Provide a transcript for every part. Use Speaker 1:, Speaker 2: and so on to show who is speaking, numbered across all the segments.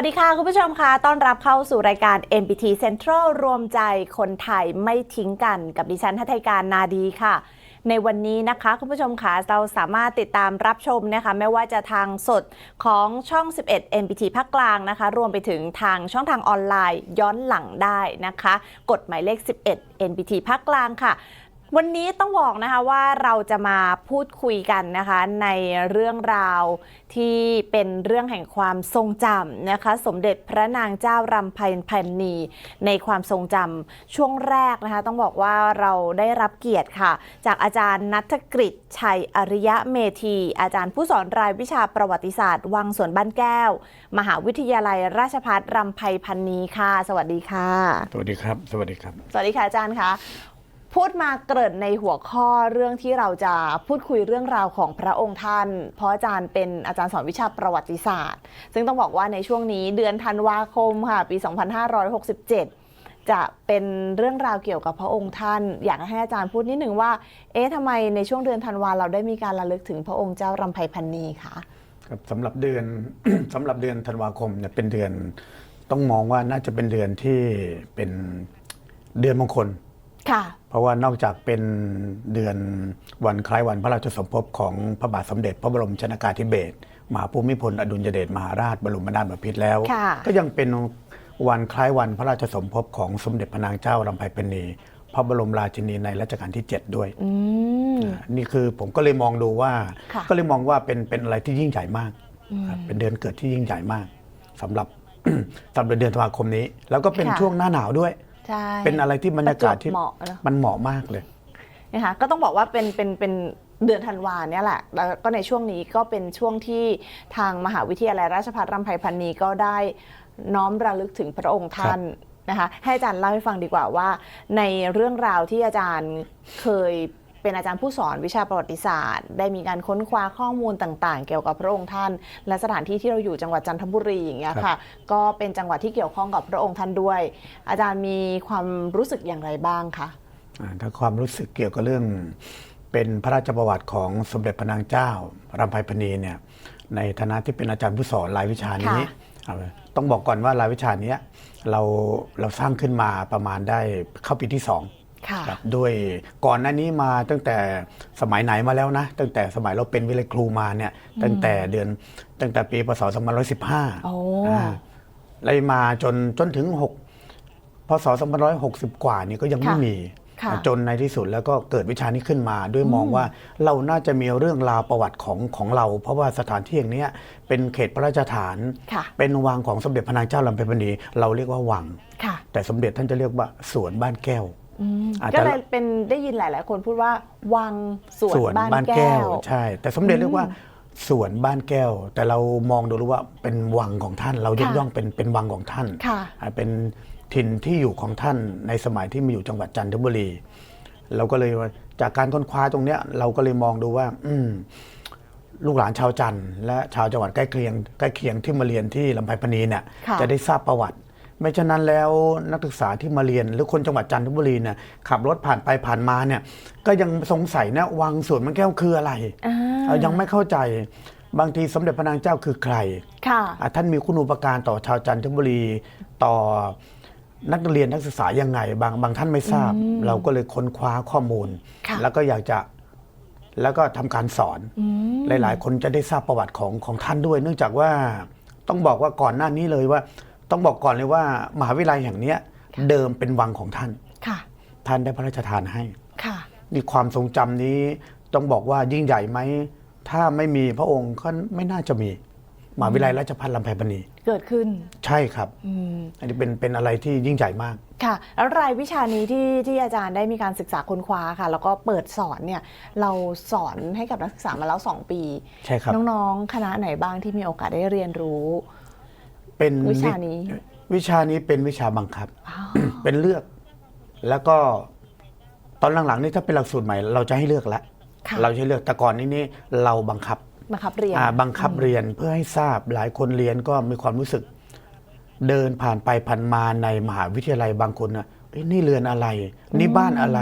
Speaker 1: วัสดีค่ะคุณผู้ชมค่ะต้อนรับเข้าสู่รายการ MPT Central รวมใจคนไทยไม่ทิ้งกันกับดิฉันทัทยการนาดีค่ะ ในวันนี้นะคะคุณผู้ชมค่ะเราสามารถติดตามรับชมนะคะไม่ว่าจะทางสดของช่อง 11 MPT ภาคกลางนะคะ รวมไปถึงทางช่องทางออนไลน์ย้อนหลังได้นะคะ กดหมายเลข 11 NPT ภาคกลางค่ะ วันนี้ต้องบอกนะคะว่าเราจะมาพูดคุยกันนะคะในเรื่องราวที่เป็นเรื่องแห่งความทรงจำนะคะ สมเด็จพระนางเจ้ารำไพพันนีในความทรงจำช่วงแรกนะคะ ต้องบอกว่าเราได้รับเกียรติค่ะ จากอาจารย์นัทกฤษชัยอริยะเมธี อาจารย์ผู้สอนรายวิชาประวัติศาสตร์ วังสวนบ้านแก้ว มหาวิทยาลัยราชภัฏรำไพพันนีค่ะ สวัสดีค่ะ
Speaker 2: สวัสดีครับ สวัสดีครับ
Speaker 1: สวัสดีค่ะอาจารย์คะ พูดมาเกริ่นในหัวข้อเรื่องที่เราจะพูดคุยเรื่องราวของพระองค์ท่าน เพราะอาจารย์เป็นอาจารย์สอนวิชาประวัติศาสตร์ ซึ่งต้องบอกว่าในช่วงนี้เดือนธันวาคมค่ะ ปี 2567 จะเป็นเรื่องราวเกี่ยวกับพระองค์ท่าน อยากให้อาจารย์พูดนิดหนึ่งว่า เอ๊ะทำไมในช่วงเดือนธันวาเราได้มีการระลึกถึงพระองค์เจ้ารำไพพันนีคะ
Speaker 2: ครับสำหรับเดือน สำหรับเดือนธันวาคมเนี่ยเป็นเดือนต้องมองว่าน่าจะเป็นเดือนที่เป็นเดือนมงคล
Speaker 1: ค่ะ
Speaker 2: เพราะว่านอกจากเป็นเดือนวันคล้ายวันพระราชสมภพของพระบาทสมเด็จพระบรมชนากาธิเบศรมหาภูมิพลอดุลยเดชมหาราชบรมนาถบพิตรแล้ว
Speaker 1: ค่ะ
Speaker 2: ก็ยังเป็นวันคล้ายวันพระราชสมภพของสมเด็จพระนางเจ้ารำไพพรรณีพระบรมราชินีในรัชกาลที่ 7 ด้วย
Speaker 1: อืม
Speaker 2: นี่คือผมก็เลยมองดูว่า
Speaker 1: ค่ะ
Speaker 2: ก็เลยมองว่าเป็นเป็นอะไรที่ยิ่งใหญ่มากครับเป็นเดือนเกิดที่ยิ่งใหญ่มากสำหรับสำหรับเดือนธันวาคมนี้ แล้วก็เป็น
Speaker 1: ค่ะ
Speaker 2: ช่วงหน้าหนาวด้วย
Speaker 1: ใช่
Speaker 2: เป็นอะไรที่บรรยากาศที่
Speaker 1: ประจวบเหมาะเนอะ
Speaker 2: มันเหมาะมากเลย
Speaker 1: นะคะก็ต้องบอกว่าเป็นเป็นเป็นเดือนธันวาเนี่ยแหละ แล้วก็ในช่วงนี้ก็เป็นช่วงที่ทางมหาวิทยาลัยราชภัฏรำไพพันนีก็ได้น้อมระลึกถึงพระองค์ท่านนะคะ ให้อาจารย์เล่าให้ฟังดีกว่าว่า ในเรื่องราวที่อาจารย์เคย เป็นอาจารย์ผู้สอนวิชาประวัติศาสตร์ ได้มีการค้นคว้าข้อมูลต่างๆ เกี่ยวกับพระองค์ท่าน และสถานที่ที่เราอยู่จังหวัดจันทบุรีอย่างเงี้ย
Speaker 2: ครั
Speaker 1: ค่ะ
Speaker 2: บ
Speaker 1: ก็เป็นจังหวัดที่เกี่ยวข้องกับพระองค์ท่านด้วย อาจารย์มีความรู้สึกอย่างไรบ้างคะ
Speaker 2: อ่าถ้าความรู้สึกเกี่ยวกับเรื่องเป็นพระราชประวัติของสมเด็จพระนางเจ้ารำไพพรรณีเนี่ยในฐานะที่เป็นอาจารย์ผู้สอนรายวิชานี้
Speaker 1: ค่ะ
Speaker 2: เอาต้องบอกก่อนว่ารายวิชาเนี้ยเราเราสร้างขึ้นมาประมาณได้เข้าปีที่สอง
Speaker 1: ค่ะ
Speaker 2: ครับด้วยก่อนหน้านี้มาตั้งแต่สมัยไหนมาแล้วนะ ตั้งแต่สมัยเราเป็นวิเลยครูมาเนี่ย ตั้งแต่เดือนตั้งแต่ปีพศ2515
Speaker 1: โอ้
Speaker 2: อ่าไล่มาจนจนถึง 6 พศ2560 กว่านี่ก็ยังไม่
Speaker 1: ค่ะ
Speaker 2: มี
Speaker 1: ค่ะ
Speaker 2: จนในที่สุดแล้วก็เกิดวิชานี้ขึ้นมา ด้วยมองว่าเราน่าจะมีเรื่องราวประวัติของของเรา เพราะว่าสถานที่อย่างเนี้ยเป็นเขตพระราชฐาน
Speaker 1: ค่ะ
Speaker 2: เป็นวังของสมเด็จพระนางเจ้าลำไพพรรณีเราเรียกว่าวัง
Speaker 1: ค่ะ
Speaker 2: แต่สมเด็จท่านจะเรียกว่าสวนบ้านแก้ว
Speaker 1: อืม
Speaker 2: อาจจะ
Speaker 1: ก็เลยเป็นได้ยินหลาย ๆ คนพูดว่าวังสวนบ้านแก้ว
Speaker 2: ใช่ แต่สมเด็จเรียกว่าสวนบ้านแก้ว แต่เรามองดูรู้ว่าเป็นวังของท่าน เรายก
Speaker 1: ค่ะ
Speaker 2: ย่องเป็นเป็นวังของท่าน
Speaker 1: ค่ะ
Speaker 2: อ่าเป็นถิ่นที่อยู่ของท่านในสมัยที่มาอยู่จังหวัดจันทบุรี เราก็เลยว่าจากการค้นคว้าตรงเนี้ย เราก็เลยมองดูว่า อืมลูกหลานชาวจันทร์และชาวจังหวัดใกล้เคียงใกล้เคียงที่มาเรียนที่ลำไพพรรณีเนี่ย
Speaker 1: ค่ะ
Speaker 2: จะได้ทราบประวัติ ไม่ฉะนั้นแล้วนักศึกษาที่มาเรียน หรือคนจังหวัดจันทบุรีเนี่ยขับรถผ่านไปผ่านมาเนี่ยก็ยังสงสัยนะวังสวนมันแก้วคืออะไร
Speaker 1: อ่า
Speaker 2: เอ่อยังไม่เข้าใจบางทีสมเด็จพระนางเจ้าคือใคร
Speaker 1: ค่ะ
Speaker 2: อะท่านมีคุณูปการต่อชาวจันทบุรีต่อนักเรียนนักศึกษายังไง บางบางท่านไม่ทราบ เราก็เลยค้นคว้าข้อมูล
Speaker 1: ค่ะ
Speaker 2: แล้วก็อยากจะแล้วก็ทำการสอน
Speaker 1: อืม
Speaker 2: หลาย ๆ คนจะได้ทราบประวัติของของท่านด้วย เนื่องจากว่าต้องบอกว่าก่อนหน้านี้เลยว่า ต้องบอกก่อนเลยว่ามหาวิทยาลัยแห่งเนี้ยเดิมเป็นวังของท่าน
Speaker 1: ค่ะ
Speaker 2: ท่านได้พระราชทานให้
Speaker 1: ค่ะ
Speaker 2: นี่ความทรงจำนี้ต้องบอกว่ายิ่งใหญ่ไหม ถ้าไม่มีพระองค์ก็ไม่น่าจะมีมหาวิทยาลัยราชภัฏลำไพพรรณี
Speaker 1: เกิดขึ้น
Speaker 2: ใช่ครับ
Speaker 1: อืม
Speaker 2: อันนี้เป็นเป็นอะไรที่ยิ่งใหญ่มาก
Speaker 1: ค่ะ แล้วรายวิชานี้ที่ที่อาจารย์ได้มีการศึกษาค้นคว้าค่ะ แล้วก็เปิดสอนเนี่ย เราสอนให้กับนักศึกษามาแล้ว 2 ปี
Speaker 2: ใช่ครับ
Speaker 1: น้องๆ คณะไหนบ้างที่มีโอกาสได้เรียนรู้
Speaker 2: เป็น
Speaker 1: วิชานี้
Speaker 2: วิชานี้เป็นวิชาบังคับ
Speaker 1: อ้าว
Speaker 2: เป็นเลือก แล้วก็ตอนหลังๆนี่ถ้าเป็นหลักสูตรใหม่ เราจะให้เลือกแล้ว
Speaker 1: ค่ะ
Speaker 2: เราจะให้เลือกแต่ก่อนนี้นี่เราบังคับ
Speaker 1: บังคับเรียน
Speaker 2: อ่าบังคับเรียนเพื่อให้ทราบหลายคนเรียนก็มีความรู้สึก เดินผ่านไปผ่านมาในมหาวิทยาลัยบางคนนะเอ้ยนี่เรือนอะไร นี่บ้านอะไร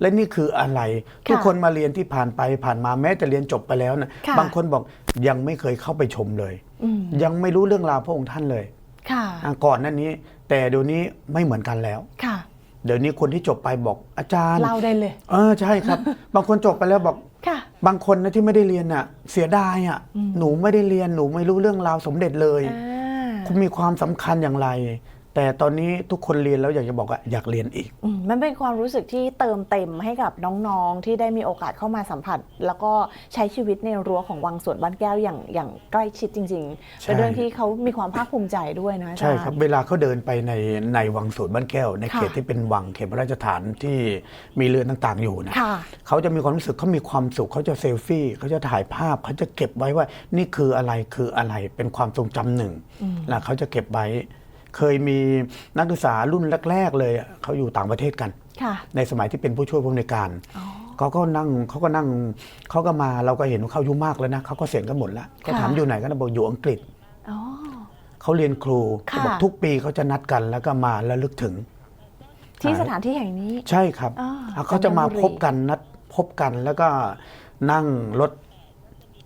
Speaker 2: และนี่คืออะไร ทุกคนมาเรียนที่ผ่านไปผ่านมาแม้จะเรียนจบไปแล้วนะ
Speaker 1: ค่ะ
Speaker 2: บางคนบอกยังไม่เคยเข้าไปชมเลย
Speaker 1: อืม
Speaker 2: ยังไม่รู้เรื่องราวพระองค์ท่านเลย
Speaker 1: ค่ะ
Speaker 2: อ่าก่อนหนั้นนี้ แต่เดี๋ยวนี้ไม่เหมือนกันแล้ว
Speaker 1: ค่ะ
Speaker 2: เดี๋ยวนี้คนที่จบไปบอกอาจารย์
Speaker 1: เล่าได้เลย
Speaker 2: เออใช่ครับ บางคนจบไปแล้วบอก
Speaker 1: ค่ะ
Speaker 2: บางคนนะที่ไม่ได้เรียนอะ เสียดายอะ หนูไม่ได้เรียนหนูไม่รู้เรื่องราวสมเด็จเลย
Speaker 1: อ่า
Speaker 2: คุณมีความสำคัญอย่างไร แต่ตอนนี้ทุกคนเรียนแล้วอยากจะบอกว่าอยากเรียนอีก
Speaker 1: อืมมันเป็นความรู้สึกที่เติมเต็มให้กับน้องๆ ที่ได้มีโอกาสเข้ามาสัมผัส แล้วก็ใช้ชีวิตในรั้วของวังสวนบ้านแก้วอย่างอย่างใกล้ชิดจริงๆ
Speaker 2: ใช่
Speaker 1: เป็นเรื่องที่เขามีความภาคภูมิใจด้วยนะอาจารย์
Speaker 2: ใช่ครับ เวลาเขาเดินไปในในวังสวนบ้านแก้ว ใน
Speaker 1: ค่ะ
Speaker 2: เขตที่เป็นวังเขตพระราชฐานที่มีเรือนต่างๆอยู่นะ
Speaker 1: ค่ะ
Speaker 2: เขาจะมีความรู้สึกเขามีความสุขเขาจะเซลฟี่เขาจะถ่ายภาพเขาจะเก็บไว้ว่า นี่คืออะไรคืออะไรเป็นความทรงจำหนึ่งนะเขาจะเก็บไว้ เคยมีนักศึกษารุ่นแรก ๆ เลยอะเขาอยู่ต่างประเทศกัน
Speaker 1: ค่ะ
Speaker 2: ในสมัยที่เป็นผู้ช่วยผู้อำนวยการ
Speaker 1: อ๋อ
Speaker 2: เขาก็นั่งเขาก็นั่งเขาก็มาเราก็เห็นว่าเขาอายุมากแล้วนะเขาก็เสียณกันหมดแล้วก็ถาม
Speaker 1: ค่ะ
Speaker 2: อยู่ไหนก็บอกอยู่อังกฤษ
Speaker 1: อ๋อ
Speaker 2: เขาเรียนครู
Speaker 1: ค่ะ
Speaker 2: เขาบอกทุกปีเขาจะนัดกันแล้วก็มาแล้วลึกถึง
Speaker 1: ที่สถานที่แห่งนี้
Speaker 2: ใช่ครับ
Speaker 1: อ่า
Speaker 2: อะเขาจะมา
Speaker 1: จันทบุรี
Speaker 2: พบกันนัดพบกันแล้วก็นั่งรถ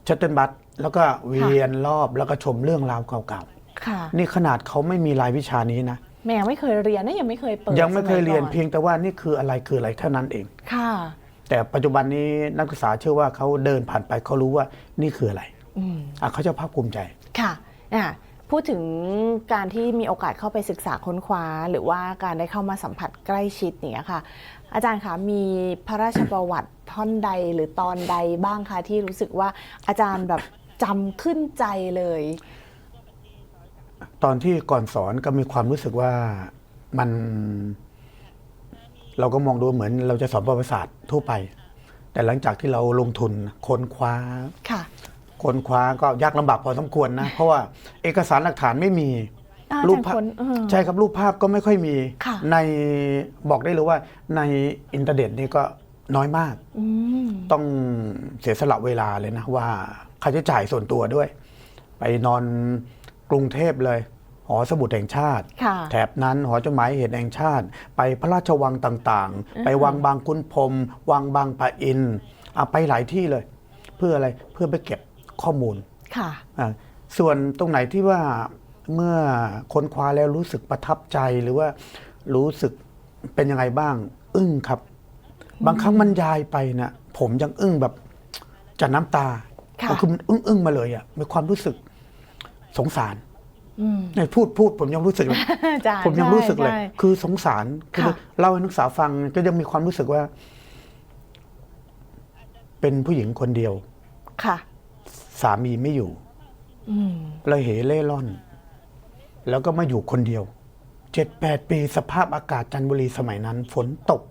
Speaker 2: ชัตเติลบัสแล้วก็เวียนรอบแล้วก็ชมเรื่องราวเก่า
Speaker 1: ค่ะ
Speaker 2: ๆนี่ขนาดเขาไม่มีรายวิชานี้นะ
Speaker 1: แม่ยังไม่เคยเรียนนะยังไม่เคยเปิด
Speaker 2: ยังไม่เคยเรียน
Speaker 1: สก่อ
Speaker 2: เพียงแต่ว่านี่คืออะไรคืออะไรเท่านั้นเอง
Speaker 1: ค่ะ
Speaker 2: แต่ปัจจุบันนี้นักศึกษาเชื่อว่าเขาเดินผ่านไปเขารู้ว่านี่คืออะไร
Speaker 1: อืม
Speaker 2: อะเขาจะภาคภูมิใจ
Speaker 1: ค่ะอะ พูดถึงการที่มีโอกาสเข้าไปศึกษาค้นคว้า หรือว่าการได้เข้ามาสัมผัสใกล้ชิดอย่างเนี้ยค่ะ อาจารย์คะมีพระราชประวัติท่อนใดหรือตอนใดบ้างคะที่รู้สึกว่าอาจารย์แบบจำขึ้นใจเลย
Speaker 2: ตอนที่ก่อนสอนก็มีความรู้สึกว่ามัน เราก็มองดูเหมือนเราจะสอนประวัติศาสตร์ทั่วไป แต่หลังจากที่เราลงทุนค้นคว้า
Speaker 1: ค่ะ
Speaker 2: ค้นคว้าก็ยากลำบากพอสมควรนะ เพราะว่าเอกสารหลักฐานไม่มี
Speaker 1: อ่า
Speaker 2: รูป
Speaker 1: อาจารย์
Speaker 2: ภาพ
Speaker 1: ค้นเออ
Speaker 2: ใช่ครับรูปภาพก็ไม่ค่อยมี
Speaker 1: ค่ะ
Speaker 2: ในบอกได้เลยว่าในอินเทอร์เน็ตนี่ก็น้อยมาก
Speaker 1: อืม
Speaker 2: ต้องเสียสละเวลาเลยนะว่าค่าใช้จ่ายส่วนตัวด้วย ไปนอน กรุงเทพเลยหอสมุดแห่งชาติ
Speaker 1: ค่ะ
Speaker 2: แถบนั้นหอจดหมายเหตุแห่งชาติ ไปพระราชวังต่างๆ ไปวังบางคุณพรหมวังบางปะอินอะไปหลายที่เลย เพื่ออะไรเพื่อไปเก็บข้อมูล
Speaker 1: ค่ะ
Speaker 2: อะส่วนตรงไหนที่ว่าเมื่อค้นคว้าแล้วรู้สึกประทับใจหรือว่ารู้สึกเป็นยังไงบ้าง อึ้งครับ บางครั้งบรรยายไปนะผมยังอึ้งแบบจะน้ำตา
Speaker 1: ค่ะ
Speaker 2: คือมันอึ้งอึ้งๆมาเลยอะมีความรู้สึก สงสาร
Speaker 1: อืม
Speaker 2: เนี่ยพูดพูดผมยังรู้สึกเลย
Speaker 1: อาจารย์
Speaker 2: ผมยังรู้สึกเลย
Speaker 1: ใช่
Speaker 2: คือสงสารคือ
Speaker 1: ค่ะ
Speaker 2: เล่าให้นักศึกษาฟังก็ยังมีความรู้สึกว่า เป็นผู้หญิงคนเดียว
Speaker 1: ค่ะ
Speaker 2: สามีไม่อยู่
Speaker 1: อืม
Speaker 2: เลยเหเล่ร่อน แล้วก็มาอยู่คนเดียวเจ็ดแปดปีสภาพอากาศจันทบุรีสมัยนั้น ฝนตก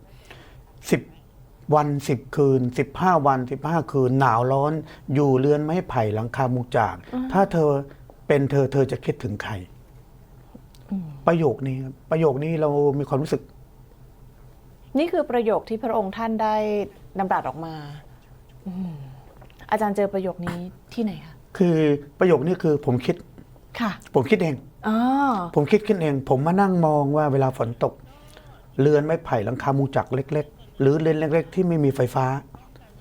Speaker 2: สิบวันสิบคืนสิบห้าวันสิบห้าคืน หนาวร้อน อยู่เรือนไม้ไผ่หลังคามุงจาก ถ้าเธอ เป็นเธอเธอจะคิดถึงใคร ประโยคนี้ครับประโยคนี้เรามีความรู้สึก
Speaker 1: นี่คือประโยคที่พระองค์ท่านได้นำรัสออกมาอืมอาจารย์เจอประโยคนี้ที่ไหนคะ
Speaker 2: คือประโยคนี้คือผมคิด
Speaker 1: ค่ะ
Speaker 2: ผมคิดเอง
Speaker 1: อ๋อ
Speaker 2: ผมคิดขึ้นเอง ผมมานั่งมองว่าเวลาฝนตก เรือนไม้ไผ่หลังคามุงจักรเล็ก ๆ หรือเรือนเล็ก ๆ ที่ไม่มีไฟฟ้า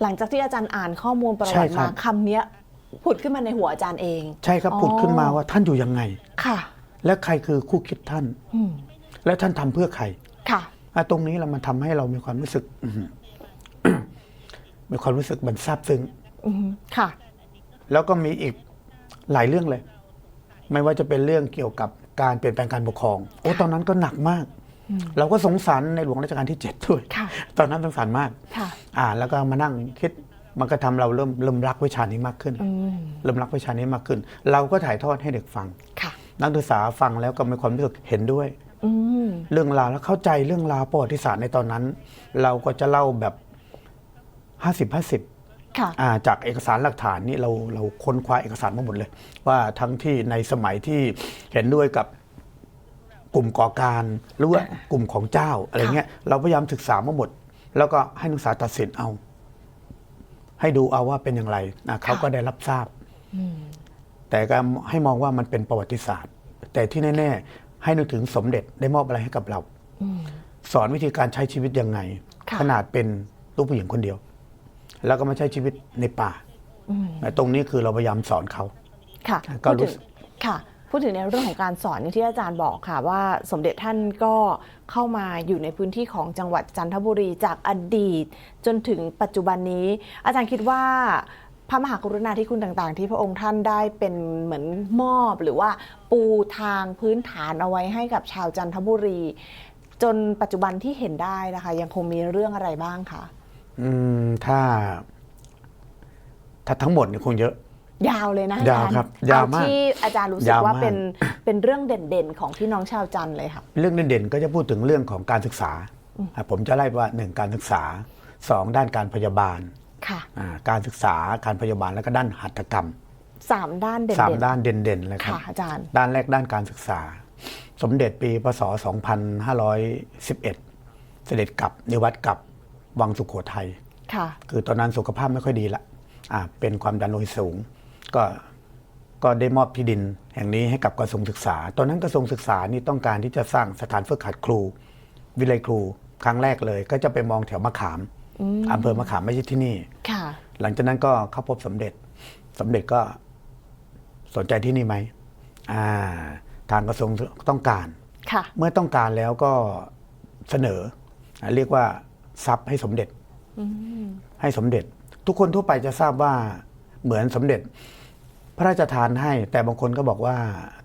Speaker 1: หลังจากที่อาจารย์อ่านข้อมูลประ
Speaker 2: ใช่
Speaker 1: วัติ
Speaker 2: ครั
Speaker 1: มา
Speaker 2: บ
Speaker 1: คำเนี้ย ผุดขึ้นมาในหัวอาจารย์เอง
Speaker 2: ใช่ครับ
Speaker 1: อ๋อ
Speaker 2: ผุดขึ้นมาว่าท่านอยู่ยังไง
Speaker 1: ค่ะ
Speaker 2: และใครคือคู่คิดท่าน
Speaker 1: อืม
Speaker 2: และท่านทำเพื่อใคร
Speaker 1: ค่ะ
Speaker 2: อะตรงนี้เรามันทำให้เรามีความรู้สึกอื้อหือมีความรู้สึกมันซาบซึ้ง
Speaker 1: อืมค่ะ
Speaker 2: แล้วก็มีอีกหลายเรื่องเลย ไม่ว่าจะเป็นเรื่องเกี่ยวกับการเปลี่ยนแปลงการปกครอง โอ้ตอนนั้นก็หนักมาก เราก็สงสารในหลวงรัชกาลที่เจ็ดด้วย
Speaker 1: ค่ะ
Speaker 2: ตอนนั้นสงสารมาก
Speaker 1: ค่ะ
Speaker 2: อ่า แล้วก็มานั่งคิด มันก็ทำเราเริ่มเริ่มรักวิชานี้มากขึ้น
Speaker 1: อืม
Speaker 2: เริ่มรักวิชานี้มากขึ้น เราก็ถ่ายทอดให้เด็กฟัง
Speaker 1: ค่ะ
Speaker 2: นักศึกษาฟังแล้วก็มีความรู้สึกเห็นด้วย
Speaker 1: อืม
Speaker 2: เรื่องราวแล้วเข้าใจเรื่องราวประวัติศาสตร์ในตอนนั้น เราก็จะเล่าแบบห้าสิบห้าสิบ
Speaker 1: ค่ะ
Speaker 2: อ่าจากเอกสารหลักฐานนี่เราเราค้นคว้าเอกสารมาหมดเลย ว่าทั้งที่ในสมัยที่เห็นด้วยกับกลุ่มก่อการหรือว่ากลุ่มของเจ้าอะไรเงี้ยเราพยายามศึกษามาหมด แล้วก็ให้นักศึกษาตัดสินเอา ให้ดูเอาว่าเป็นอย่างไรนะเขาก็ได้รับทราบ แต่ก็ให้มองว่ามันเป็นประวัติศาสตร์ แต่ที่แน่ ๆ ให้นึกถึงสมเด็จได้มอบอะไรให้กับเรา สอนวิธีการใช้ชีวิตยังไง
Speaker 1: ค่ะ
Speaker 2: ขนาดเป็นลูกผู้หญิงคนเดียว แล้วก็มาใช้ชีวิตในป่า
Speaker 1: อืม
Speaker 2: ตรงนี้คือเราพยายามสอนเขา
Speaker 1: ค่ะ
Speaker 2: ก็
Speaker 1: พูด
Speaker 2: รู้
Speaker 1: ถึง
Speaker 2: สึก
Speaker 1: ค่ะ พูดถึงในเรื่องของการสอนที่อาจารย์บอกค่ะ ว่าสมเด็จท่านก็เข้ามาอยู่ในพื้นที่ของจังหวัดจันทบุรีจากอดีต จนถึงปัจจุบันนี้ อาจารย์คิดว่าพระมหากรุณาธิคุณต่างๆ ที่พระองค์ท่านได้เป็นเหมือนมอบหรือว่าปูทางพื้นฐานเอาไว้ให้กับชาวจันทบุรี จนปัจจุบันที่เห็นได้นะคะ ยังคงมีเรื่องอะไรบ้างคะ
Speaker 2: อืมถ้า ถ้าทั้งหมดเนี่ยคงเยอะ
Speaker 1: ยาวเลยนะอจร
Speaker 2: ยาวครับยาวมาก
Speaker 1: เอที่อาจารย์รู้สึก
Speaker 2: ยาว
Speaker 1: ว่ามา
Speaker 2: ก
Speaker 1: เป็นเป็นเรื่องเด่นๆ ของพี่น้องชาวจันทร์เลยค่ะ
Speaker 2: เรื่องเด่นๆก็จะพูดถึงเรื่องของการศึกษาอะผมจะไล่ว่าหนึ่งการศึกษาสองด้านการพยาบาล
Speaker 1: ค่ะ
Speaker 2: อ่าการศึกษาการพยาบาลแล้วก็ด้านหัตถกรรม
Speaker 1: สามด้านเด่นๆ
Speaker 2: สามด้านเด่นๆเลยครับ
Speaker 1: ค่ะอาจารย์
Speaker 2: ด้านแรกด้านการศึกษา สมเด็จปีพศ 2511 เสด็จกลับนิวัตกลับวังสุขโขทัย
Speaker 1: ค่ะ
Speaker 2: คือตอนนั้นสุขภาพไม่ค่อยดีละอ่าเป็นความดันโลหิตสูง ก็ก็ได้มอบที่ดินแห่งนี้ให้กับกระทรวงศึกษา ตอนนั้นกระทรวงศึกษานี่ต้องการที่จะสร้างสถานฝึกหัดครู วิเลยครู ครั้งแรกเลย ก็จะไปมองแถวมะขามอำเภอมะขามไม่ใช่ที่นี่
Speaker 1: ค่ะ
Speaker 2: หลังจากนั้นก็เข้าพบสมเด็จสมเด็จก็สนใจที่นี่ไหมอ่าทางกระทรวงต้องการ
Speaker 1: ค่ะ
Speaker 2: เมื่อต้องการแล้วก็เสนออ่าเรียกว่าทรัพย์ให้สมเด็จให้สมเด็จ ทุกคนทั่วไปจะทราบว่า เหมือนสมเด็จพระราชทานให้ แต่บางคนก็บอกว่า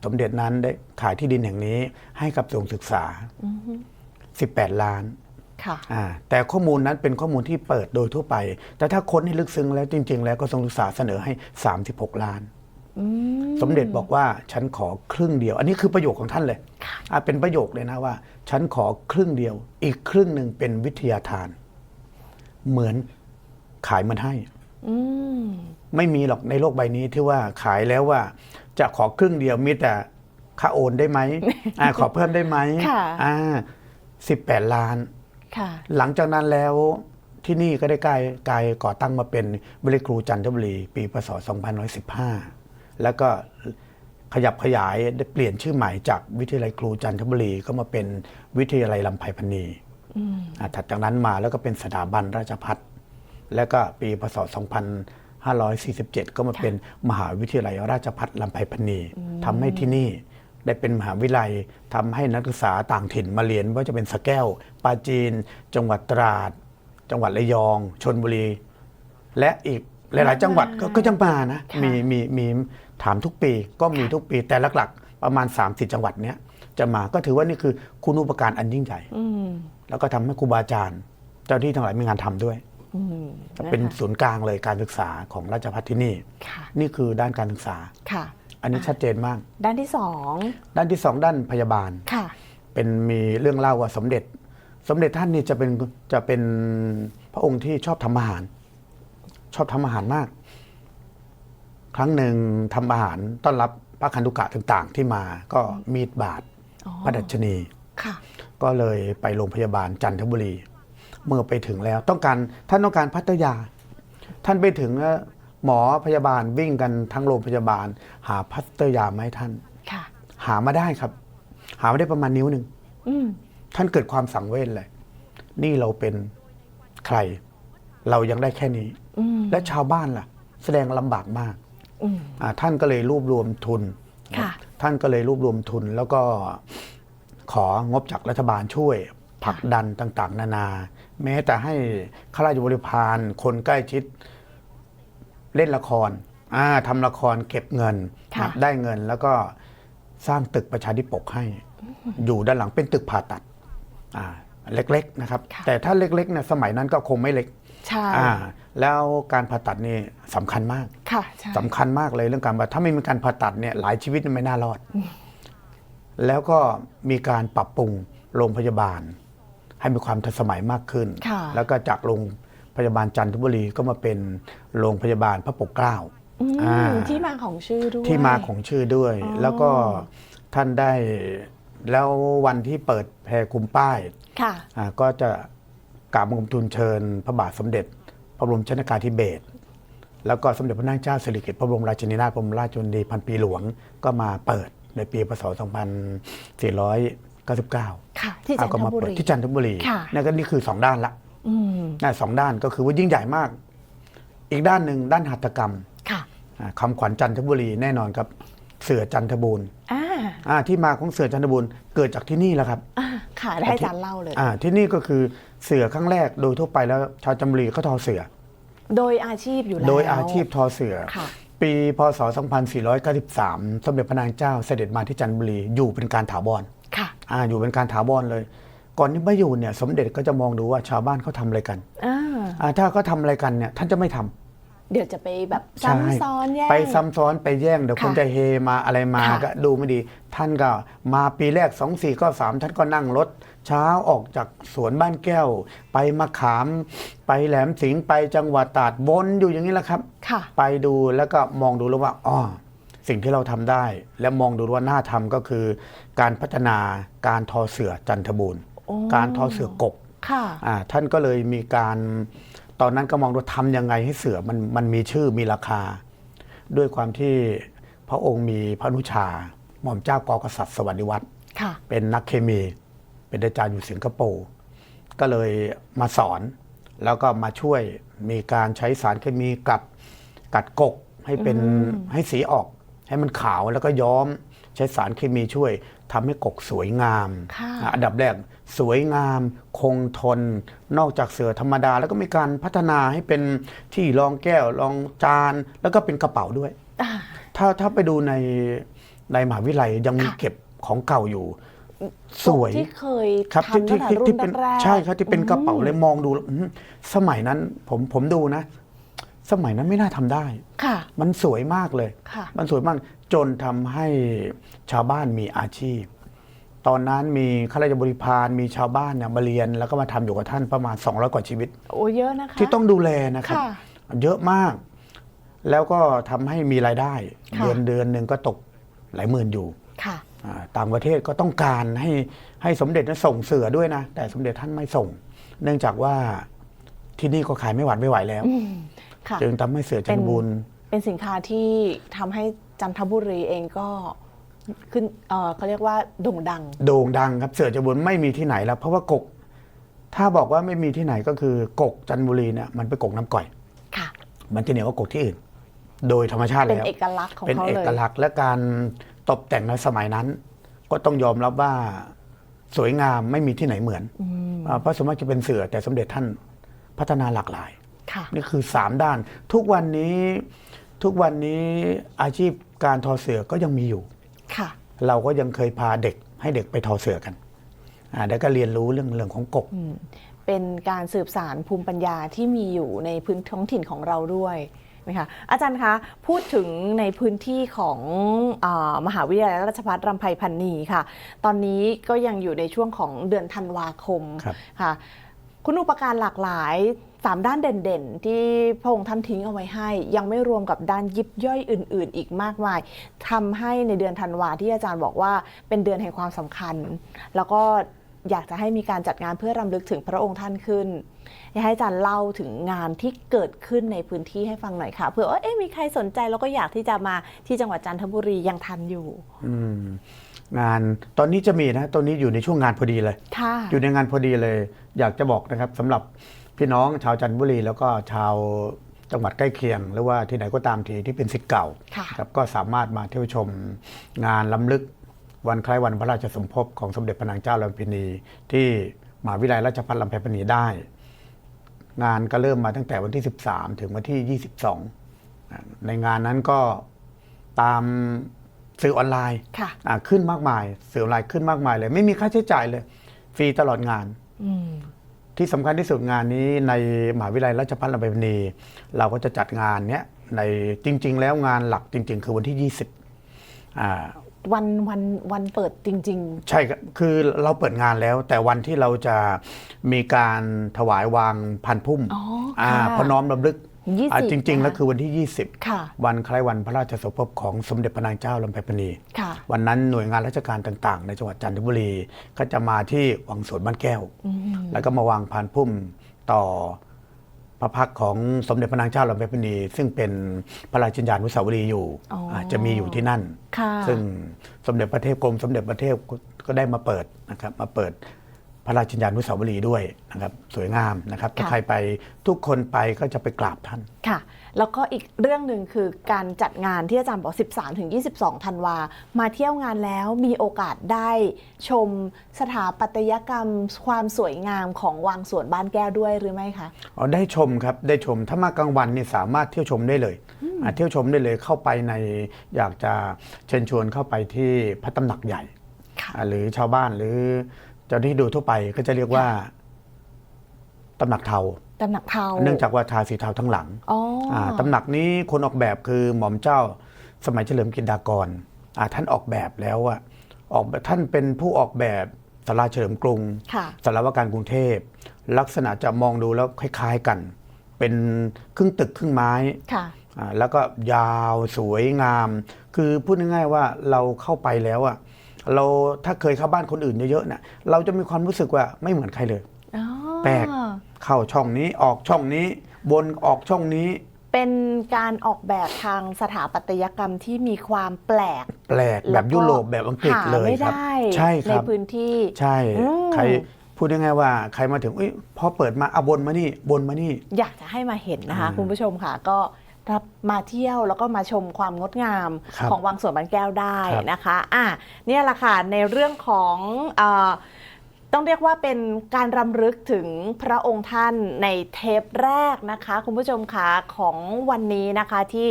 Speaker 2: สมเด็จนั้นได้ขายที่ดินแห่งนี้ให้กับกระทรวงศึกษา 18 ล้าน
Speaker 1: ค่ะ
Speaker 2: อ่าแต่ข้อมูลนั้นเป็นข้อมูลที่เปิดโดยทั่วไป แต่ถ้าค้นให้ลึกซึ้งแล้วจริง ๆ แล้วกระทรวงศึกษาเสนอให้ 36 ล้าน สมเด็จบอกว่าฉันขอครึ่งเดียว อันนี้คือประโยคของท่านเลยอะเป็นประโยคเลยนะว่า ฉันขอครึ่งเดียว อีกครึ่งหนึ่งเป็นวิทยาทาน เหมือนขายมันให้
Speaker 1: อืม
Speaker 2: ไม่มีหรอกในโลกใบนี้ที่ว่าขายแล้วว่า จะขอครึ่งเดียวมีแต่ค่าโอนได้ไหมอ่าขอเพิ่มได้ไหม
Speaker 1: ค่ะ
Speaker 2: อ่าสิบแปดล้าน
Speaker 1: ค่ะ
Speaker 2: หลังจากนั้นแล้วที่นี่ก็ได้กลายกลายก่อตั้งมาเป็นวิเลยครูจันทบุรี ปีพศ2515 แล้วก็ขยับขยายได้เปลี่ยนชื่อใหม่จากวิทยาลัยครูจันทบุรีก็มาเป็นวิทยาลัยลำไพพณีอ่าถัดจากนั้นมาแล้วก็เป็นสถาบันราชพัฒ แล้วก็ปีพศ 2547 ก็มาเป็นมหาวิทยาลัยราชพัฒลำไพพณีทำให้ที่นี่ได้เป็นมหาวิทยาลัยทำให้นักศึกษาต่างถิ่นมาเรียนว่าจะเป็นสแก้วปราจีน จังหวัดตราด จังหวัดระยอง ชนบุรี และอีกหลาย ๆ จังหวัดก็ก็จะมานะ
Speaker 1: ค่ะ
Speaker 2: มีมีมีถามทุกปีก็มีทุกปีแต่หลักๆ ประมาณ3-4จังหวัดเนี้ยจะมาก็ถือว่านี่คือคุณูปการอันยิ่งใหญ่
Speaker 1: อืม
Speaker 2: แล้วก็ทำให้ครูบาอาจารย์ เจ้าที่ทั้งหลายมีงานทำด้วย
Speaker 1: อืม
Speaker 2: เป็น
Speaker 1: นะคะ
Speaker 2: ศูนย์กลางเลยการศึกษาของราชภัฏที่นี่
Speaker 1: ค่ะ
Speaker 2: นี่คือด้านการศึกษา
Speaker 1: ค่ะ
Speaker 2: อันนี้ชัดเจนมาก
Speaker 1: ด้านที่สอง
Speaker 2: ด้านที่สองด้านพยาบาล
Speaker 1: ค่ะ
Speaker 2: เป็นมีเรื่องเล่าว่าสมเด็จ สมเด็จท่านนี่จะเป็นจะเป็นพระองค์ที่ชอบทำอาหาร ชอบทำอาหารมาก ครั้งหนึ่งทำอาหารต้อนรับพระคันธุกะต่าง ๆ ที่มาก็มีดบาด
Speaker 1: อ๋อ
Speaker 2: พระดัชนี
Speaker 1: ค่ะ
Speaker 2: ก็เลยไปโรงพยาบาลจันทบุรี เมื่อไปถึงแล้ว ต้องการท่านต้องการพัทยา ท่านไปถึงแล้วหมอพยาบาลวิ่งกันทั้งโรงพยาบาล หาพัทยามาให้ท่าน
Speaker 1: ค่ะ
Speaker 2: หามาได้ครับ หามาได้ประมาณนิ้วหนึ่ง
Speaker 1: อืม
Speaker 2: ท่านเกิดความสังเวชเลย นี่เราเป็นใคร เรายังได้แค่นี้
Speaker 1: อืม
Speaker 2: และชาวบ้านล่ะ แสดงลำบากมาก
Speaker 1: อืม
Speaker 2: อ่าท่านก็เลยรวบรวมทุน
Speaker 1: ค่ะ
Speaker 2: ท่านก็เลยรวบรวมทุนแล้วก็ของบจากรัฐบาลช่วยผลักดันต่างๆ นานา แม้แต่ให้ข้าราชบริพารคนใกล้ชิดเล่นละครอ่าทำละครเก็บเงิน
Speaker 1: ค่ะ
Speaker 2: ได้เงินแล้วก็สร้างตึกประชาธิปกให้ อยู่ด้านหลังเป็นตึกผ่าตัดอ่าเล็กๆนะครับ
Speaker 1: ค่ะ
Speaker 2: แต่ถ้าเล็กๆเนี่ยสมัยนั้นก็คงไม่เล็ก
Speaker 1: ใช่
Speaker 2: อ่าแล้วการผ่าตัดนี่สำคัญมาก
Speaker 1: ค่ะใช่
Speaker 2: สำคัญมากเลยเรื่องการผ่าถ้าไม่มีการผ่าตัดเนี่ยหลายชีวิตไม่น่ารอด แล้วก็มีการปรับปรุงโรงพยาบาล ให้มีความทันสมัยมากขึ้น แล้วก็จากโรงพยาบาลจันทบุรีก็มาเป็นโรงพยาบาลพระปกเกล้า
Speaker 1: ที่มาของชื่อด้วย
Speaker 2: ที่มาของชื่อด้วย แล้วก็ท่านได้แล้ววันที่เปิดแพรคุมป้ายก็จะกราบบังคมทูลเชิญ พระบาทสมเด็จ พระบรมชนกาธิเบศรแล้วก็สมเด็จพระนางเจ้าสิริกิติ์พระบรมราชินีนาถพระบรมราชชนนีพันปีหลวงก็มาเปิดในปีพศ
Speaker 1: 2400 99ที่จันทบุรี
Speaker 2: ที่จันทบุรีนั่นก็นี่คือสองด้านละนะสองด้านก็คือว่ายิ่งใหญ่มาก อีกด้านหนึ่งด้านหัตถกรรม
Speaker 1: คำ
Speaker 2: ขวัญจันทบุรีแน่นอนครับเสือจันทบูรณ์ที่มาของเสือจันทบูรณ์เกิดจากที่นี่แหละครับ
Speaker 1: ค่ะได้อาจารย์เล่าเลย
Speaker 2: ที่นี่ก็คือเสือครั้งแรกโดยทั่วไปแล้วชาวจันทบุรีเขาทอเสือ
Speaker 1: โดยอาชีพอยู่แล้ว
Speaker 2: โดยอาชีพทอเสือปีพศ 2493 สมเด็จพระนางเจ้าเสด็จมาที่จันทบุรีอยู่เป็นการถาวร อ่าอยู่เป็นการถาวรเลย ก่อนที่ไม่อยู่เนี่ยสมเด็จก็จะมองดูว่าชาวบ้านเขาทำอะไรกัน
Speaker 1: อ่า
Speaker 2: อ่าถ้าเขาทำอะไรกันเนี่ยท่านจะไม่ทำ
Speaker 1: เดี๋ยวจะไปแบบ
Speaker 2: ใช่
Speaker 1: ซ้ำซ้อนแย่ง
Speaker 2: ไปซ้ำซ้อนไปแย่งเดี๋ยว
Speaker 1: ค่ะ
Speaker 2: คนจะเฮมาอะไรมา
Speaker 1: ค่ะ
Speaker 2: ก็ดูไม่ดี ท่านก็มาปีแรก2 4ก็3ท่านก็นั่งรถเช้าออกจากสวนบ้านแก้ว ไปมะขาม ไปแหลมสิงห์ไปจังหวัดตราดวนอยู่อย่างนี้แหละครับ
Speaker 1: ค่ะ
Speaker 2: ไปดูแล้วก็มองดูแล้วว่าอ๋อ สิ่งที่เราทำได้ และมองดูว่าน่าทำก็คือ การพัฒนาการทอเสือจันทบูรณ์
Speaker 1: โอ้
Speaker 2: การทอเสือกบ
Speaker 1: ค่ะ
Speaker 2: อ่าท่านก็เลยมีการตอนนั้นก็มองดูทำยังไงให้เสือมันมันมีชื่อมีราคา ด้วยความที่พระองค์มีพระอนุชา หม่อมเจ้ากอกษัตริย์สวัสดิวัฒน์
Speaker 1: ค่ะ
Speaker 2: เป็นนักเคมี เป็นอาจารย์อยู่สิงคโปร์ก็เลยมาสอนแล้วก็มาช่วยมีการใช้สารเคมีกัดกัดกกให้เป็นให้สีออก ให้มันขาวแล้วก็ย้อมใช้สารเคมีช่วยทำให้กกสวยงาม
Speaker 1: ค่ะ
Speaker 2: อะอันดับแรกสวยงาม คงทน นอกจากเสือธรรมดา แล้วก็มีการพัฒนาให้เป็นที่รองแก้วรองจาน แล้วก็เป็นกระเป๋าด้วย
Speaker 1: อ่า
Speaker 2: ถ้าถ้าไปดูในในมหาวิทยาลัยยังมี
Speaker 1: ค่ะ
Speaker 2: เก็บของเก่าอยู่ สวย
Speaker 1: ที่เคย
Speaker 2: ครับที่
Speaker 1: ทำตั้
Speaker 2: ที่
Speaker 1: งแต่รุ่
Speaker 2: ที่
Speaker 1: น
Speaker 2: เป็น
Speaker 1: แรกๆ
Speaker 2: ใช่ครับที่เป็นกระเป๋า
Speaker 1: อืม
Speaker 2: เลยมองดูแล้วอื้อหือสมัยนั้นผมผมดูนะ สมัยนั้นไม่น่าทำได้
Speaker 1: ค่ะ
Speaker 2: มันสวยมากเลย
Speaker 1: ค่ะ
Speaker 2: มันสวยมาก จนทำให้ชาวบ้านมีอาชีพ ตอนนั้นมีข้าราชบริพารมีชาวบ้านเนี่ยมาเรียน แล้วก็มาทำอยู่กับท่านประมาณ 200 กว่าชีวิต
Speaker 1: โอ้เยอะนะคะ
Speaker 2: ที่ต้องดูแลนะครับ
Speaker 1: ค่ะ
Speaker 2: เยอะมาก แล้วก็ทำให้มีรายได้
Speaker 1: ค่ะ
Speaker 2: เดือนเดือนหนึ่งก็ตกหลายหมื่นอยู่
Speaker 1: ค่ะ
Speaker 2: อ่าต่างประเทศก็ต้องการให้ให้สมเด็จนั้นส่งเสือด้วยนะ แต่สมเด็จท่านไม่ส่ง เนื่องจากว่าที่นี่ก็ขายไม่หวัดไม่ไหวแล้ว
Speaker 1: อืม ค่ะ
Speaker 2: จึงทำให้เสือจันทบูรณ์
Speaker 1: เป็นสินค้าที่ทำให้จันทบุรีเองก็ขึ้นเอ่อเขาเรียกว่าโด่งดัง
Speaker 2: โด่งดังครับเสือจันทบูรณ์ไม่มีที่ไหนแล้ว เพราะว่ากก ถ้าบอกว่าไม่มีที่ไหนก็คือกกจันทบุรีเนี่ยมันเป็นกกน้ำก่อย
Speaker 1: ค่ะ
Speaker 2: มันจะเหนียวกว่ากกที่อื่น โดยธรรมชาติ
Speaker 1: เป็น
Speaker 2: แล้ว
Speaker 1: เอกลักษณ์ของ
Speaker 2: เป็น
Speaker 1: เขา
Speaker 2: เอ
Speaker 1: เลย
Speaker 2: กลักษณ์และการตกแต่งในสมัยนั้น ก็ต้องยอมรับว่าสวยงามไม่มีที่ไหนเหมือนอ่าเพราะสมมติจะเป็นเสือแต่สมเด็จท่านพัฒนาหลากหลาย
Speaker 1: ค่ะ
Speaker 2: นี่คือ 3 ด้าน ทุกวันนี้ทุกวันนี้อาชีพการทอเสือก็ยังมีอยู่
Speaker 1: ค่ะ
Speaker 2: เราก็ยังเคยพาเด็กให้เด็กไปทอเสือกันอ่าแล้วก็เรียนรู้เรื่องเรื่องของกก
Speaker 1: เป็นการสืบสารภูมิปัญญาที่มีอยู่ในพื้นท้องถิ่นของเราด้วยนะคะอาจารย์คะ พูดถึงในพื้นที่ของอามหาวิทยาลัยราชภัฏรำไพพันนีค่ะ ตอนนี้ก็ยังอยู่ในช่วงของเดือนธันวาคม
Speaker 2: ครับ
Speaker 1: ค่ะ คุณอุปการหลากหลายสามด้านเด่นๆ ที่พระองค์ท่านทิ้งเอาไว้ให้ ยังไม่รวมกับด้านยิบย่อยอื่น ๆ อีกมากมายทำให้ในเดือนธันวาที่อาจารย์บอกว่าเป็นเดือนแห่งความสำคัญ แล้วก็อยากจะให้มีการจัดงานเพื่อรำลึกถึงพระองค์ท่านขึ้น อยากให้อาจารย์เล่าถึงงานที่เกิดขึ้นในพื้นที่ให้ฟังหน่อยค่ะเผื่อว่าเอ๊ะมีใครสนใจแล้วก็อยากที่จะมาที่จังหวัดจันทบุรียังทันอยู่
Speaker 2: อืม งานตอนนี้จะมีนะตอนนี้อยู่ในช่วงงานพอดีเลย
Speaker 1: ค่ะ
Speaker 2: อยู่ในงานพอดีเลย อยากจะบอกนะครับสำหรับพี่น้องชาวจันทบุรี แล้วก็ชาวจังหวัดใกล้เคียง หรือว่าที่ไหนก็ตามทีที่เป็นสิทธิ์เก่า
Speaker 1: ค่ะ
Speaker 2: ครับก็สามารถมาเที่ยวชมงานล้ำลึก วันคล้ายวันพระราชสมภพของสมเด็จพระนางเจ้าลำพินี ที่มหาวิทยาลัยราชภัฏลำไพพนีได้ งานก็เริ่มมาตั้งแต่วันที่ 13 ถึงวันที่ 22 ในงานนั้นก็ตาม สื่อออนไลน์
Speaker 1: ค่ะ
Speaker 2: อ่าขึ้นมากมาย สื่อออนไลน์ขึ้นมากมายเลย ไม่มีค่าใช้จ่ายเลย ฟรีตลอดงาน
Speaker 1: อืม
Speaker 2: ที่สำคัญที่สุดงานนี้ในมหาวิทยาลัยราชภัฏลำไพพนีเราก็จะจัดงานเนี้ยในจริง ๆ แล้วงานหลักจริง ๆ คือวันที่ 20อ่า
Speaker 1: วันวันวันเปิดจริง
Speaker 2: ใช่ครับคือเราเปิดงานแล้ว แต่วันที่เราจะมีการถวายวางพันพุ่ม
Speaker 1: อ๋ออ่าค่ะ
Speaker 2: พระน้อมรำลึก
Speaker 1: 20
Speaker 2: อ่าจริง ๆ แล้ว
Speaker 1: นะคะ
Speaker 2: คือวันที่
Speaker 1: ค่ะ
Speaker 2: 20 วันคล้ายวันพระราชสมภพของสมเด็จพระนางเจ้าลำไพพนี
Speaker 1: ๆค่ะ
Speaker 2: วันนั้นหน่วยงานราชการต่าง ๆ ในจังหวัดจันทบุรีก็จะมาที่วังสวนบ้านแก้ว
Speaker 1: อืม
Speaker 2: แล้วก็มาวางพานพุ่มต่อพระพักตร์ของสมเด็จพระนางเจ้าลำไพพนีซึ่งเป็นพระราชินญานุสาวรีย์อยู่
Speaker 1: อ๋ออ่า
Speaker 2: จะมีอยู่ที่นั่น
Speaker 1: ค่ะ
Speaker 2: ซึ่งสมเด็จพระเทพกรมสมเด็จพระเทพก็ก็ได้มาเปิดนะครับมาเปิด พระราชยานุสาวรีย์ด้วยนะครับสวยงามนะครับถ้า
Speaker 1: ค่ะ
Speaker 2: ใครไปทุกคนไปก็จะไปกราบท่าน
Speaker 1: ค่ะ แล้วก็อีกเรื่องหนึ่งคือการจัดงานที่อาจารย์บอก 13ถึง22 ธันวา มาเที่ยวงานแล้วมีโอกาสได้ชมสถาปัตยกรรม ความสวยงามของวังสวนบ้านแก้วด้วยหรือไม่คะ
Speaker 2: อ๋อได้ชมครับได้ชมถ้ามากลางวันนี่สามารถเที่ยวชมได้เลยอ่าเที่ยวชมได้เลยเข้าไปในอยากจะเชิญชวนเข้าไปที่พระตำหนักใหญ่
Speaker 1: ค่ะ
Speaker 2: อ่าหรือชาวบ้านหรือเจ้าหน้าที่ดูทั่วไปก็จะเรียกว่าตำหนักเทา
Speaker 1: ตำหนักเทา
Speaker 2: เนื่องจากว่าทาสีเทาทั้งหลัง
Speaker 1: อ๋ออา
Speaker 2: ตำหนักนี้คนออกแบบคือหม่อมเจ้าสมัยเฉลิมกินดากรอ่าท่านออกแบบแล้วอะออกแบบท่านเป็นผู้ออกแบบสาราเฉลิมกรุง
Speaker 1: ค่ะ
Speaker 2: สารวการกรุงเทพ ลักษณะจะมองดูแล้วคล้าย ๆกัน เป็นครึ่งตึกครึ่งไม้
Speaker 1: ค่ะ
Speaker 2: อ่าแล้วก็ยาวสวยงาม คือพูดง่ายๆว่าเราเข้าไปแล้วอะ เราถ้าเคยเข้าบ้านคนอื่นเยอะๆเนี่ยเราจะมีความรู้สึกว่าไม่เหมือนใครเลย
Speaker 1: อ๋อ
Speaker 2: แปลก เข้าช่องนี้ออกช่องนี้ บนออกช่องนี้
Speaker 1: เป็นการออกแบบทางสถาปัตยกรรมที่มีความแปลก
Speaker 2: แปลกแบบยุโรปแบบอังกฤษ
Speaker 1: หา
Speaker 2: เลย
Speaker 1: ไม่
Speaker 2: ครับ
Speaker 1: ได้
Speaker 2: ใช่ค
Speaker 1: ใน
Speaker 2: รับ
Speaker 1: พื้นที่
Speaker 2: ใช่
Speaker 1: อืม
Speaker 2: ใครพูดง่ายๆว่าใครมาถึงเอ้ยพอเปิดมาเอาบนมานี่บนมานี่
Speaker 1: อยากจะให้มาเห็นนะคะ
Speaker 2: อ่า
Speaker 1: คุณผู้ชมค่ะก็ รับมาเที่ยวแล้วก็มาชมความงดงาม
Speaker 2: ครับ
Speaker 1: ของวังสวนบานแก้วได้
Speaker 2: ครับ
Speaker 1: นะคะอะเนี่ยแหละค่ะในเรื่องของเออต้องเรียกว่าเป็นการรำลึกถึงพระองค์ท่านในเทปแรกนะคะ คุณผู้ชมค่ะของวันนี้นะคะที่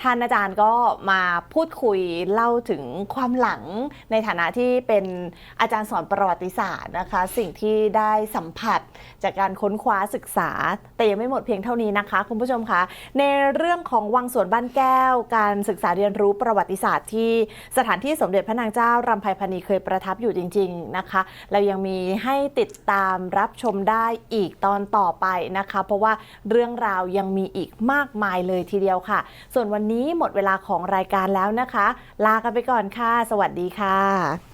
Speaker 1: ท่านอาจารย์ก็มาพูดคุยเล่าถึงความหลังในฐานะที่เป็นอาจารย์สอนประวัติศาสตร์นะคะ สิ่งที่ได้สัมผัส จากการค้นคว้าศึกษา แต่ยังไม่หมดเพียงเท่านี้นะคะ คุณผู้ชมคะในเรื่องของวังสวนบ้านแก้ว การศึกษาเรียนรู้ประวัติศาสตร์ที่สถานที่สมเด็จพระนางเจ้ารำไพพรรณีเคยประทับอยู่จริง ๆนะคะ เรายังมีให้ติดตามรับชมได้อีกตอนต่อไปนะคะ เพราะว่าเรื่องราวยังมีอีกมากมายเลยทีเดียวค่ะ ส่วนวันนี้หมดเวลาของรายการแล้วนะคะ ลากันไปก่อนค่ะ สวัสดีค่ะ